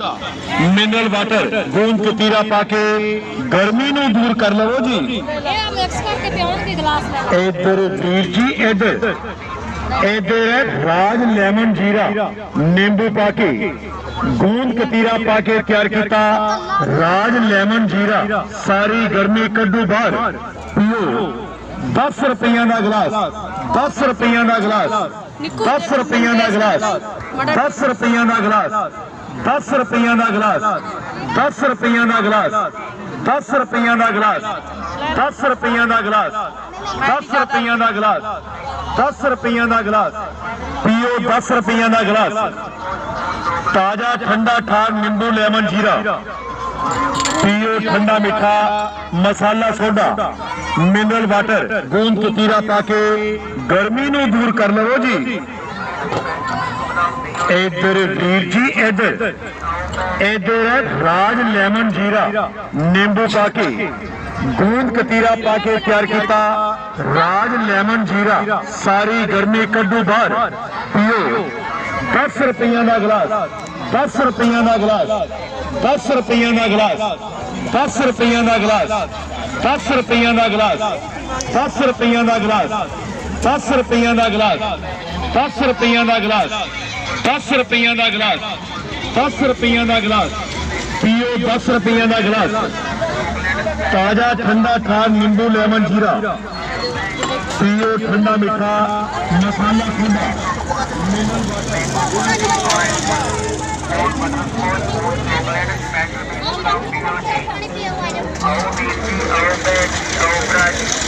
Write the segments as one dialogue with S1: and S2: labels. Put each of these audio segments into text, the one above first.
S1: Mineral water ਗੂੰਦ ਕਤੀਰਾ ਪਾ ਕੇ ਗਰਮੀ ਨੂੰ ਦੂਰ ਕਰ ਲਵੋ ਜੀ।
S2: ਇਹ ਮਿਕਸ ਕਰਕੇ ਪਿਉਣਗੇ ਗਲਾਸ ਲੈ
S1: ਇਧਰ ਵੀਰ ਜੀ ਇਧਰ ਇਧਰ ਹੈ ਰਾਜ ਲੈਮਨ ਜੀਰਾ। ਨਿੰਬੂ ਪਾ ਕੇ ਗੂੰਦ ਕਤੀਰਾ ਪਾ ਕੇ ਤਿਆਰ ਕੀਤਾ ਰਾਜ ਲੈਮਨ ਜੀਰਾ। ਸਾਰੀ ਗਰਮੀ ਕੱਢੂ ਬਾਹਰ। ਪੀਓ। 10 ਰੁਪਈਆਂ ਦਾ ਗਲਾਸ 10 ਰੁਪਈਆਂ ਦਾ ਗਲਾਸ 10 ਰੁਪਈਆਂ ਦਾ ਗਲਾਸ 10 ਰੁਪਈਆਂ ਦਾ ਗਲਾਸ 10 ਰੁਪਈਆਂ ਦਾ ਗਲਾਸ 10 ਰੁਪਈਆਂ ਦਾ ਗਲਾਸ 10 ਰੁਪਈਆਂ ਦਾ ਗਲਾਸ 10 ਰੁਪਈਆਂ ਦਾ ਗਲਾਸ 10 ਰੁਪਈਆਂ ਦਾ ਗਲਾਸ 10 ਰੁਪਈਆਂ ਦਾ ਗਲਾਸ ਪੀਓ 10 ਰੁਪਈਆਂ ਦਾ ਗਲਾਸ ਤਾਜ਼ਾ ਠੰਡਾ ਠਾਰ ਨਿੰਬੂ ਲੈਮਨ ਜੀਰਾ ਪੀਓ ਠੰਡਾ ਮਿੱਠਾ ਮਸਾਲਾ ਸੋਡਾ ਮਿਨਰਲ ਵਾਟਰ ਗੂੰਦ ਕਤੀਰਾ ਪਾ ਕੇ ਗਰਮੀ ਨੂੰ ਦੂਰ ਕਰ ਲਵੋ ਜੀ इधर वीर जी, इधर। इधर है राज लेमन जीरा। नींबू पाके। गूंद कतीरा पाके तैयार किया राज लेमन जीरा। सारी गर्मी कद्दू बार पियो। दस रुपये का गिलास। दस रुपये का गिलास। दस रुपये का गिलास। दस रुपये का गिलास। दस रुपये का गिलास। दस रुपये का गिलास। दस रुपये का गिलास। दस रुपये का गिलास। 10 ਰੁਪਈਆਂ ਦਾ ਗਲਾਸ 10 ਰੁਪਈਆਂ ਦਾ ਗਲਾਸ ਪੀਓ 10 ਰੁਪਈਆਂ ਦਾ ਗਲਾਸ ਤਾਜ਼ਾ ਠੰਡਾ ਠਾਰ ਨਿੰਬੂ ਲੈਮਨ ਜੀਰਾ ਪੀਓ ਠੰਡਾ ਮਿੱਠਾ ਮਸਾਲਾ ਠੰਡਾ
S2: ਪਾਣੀ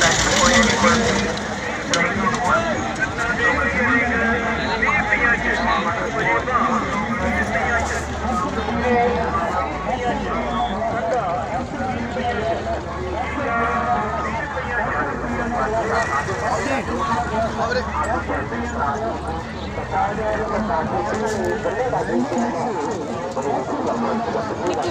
S3: నీకు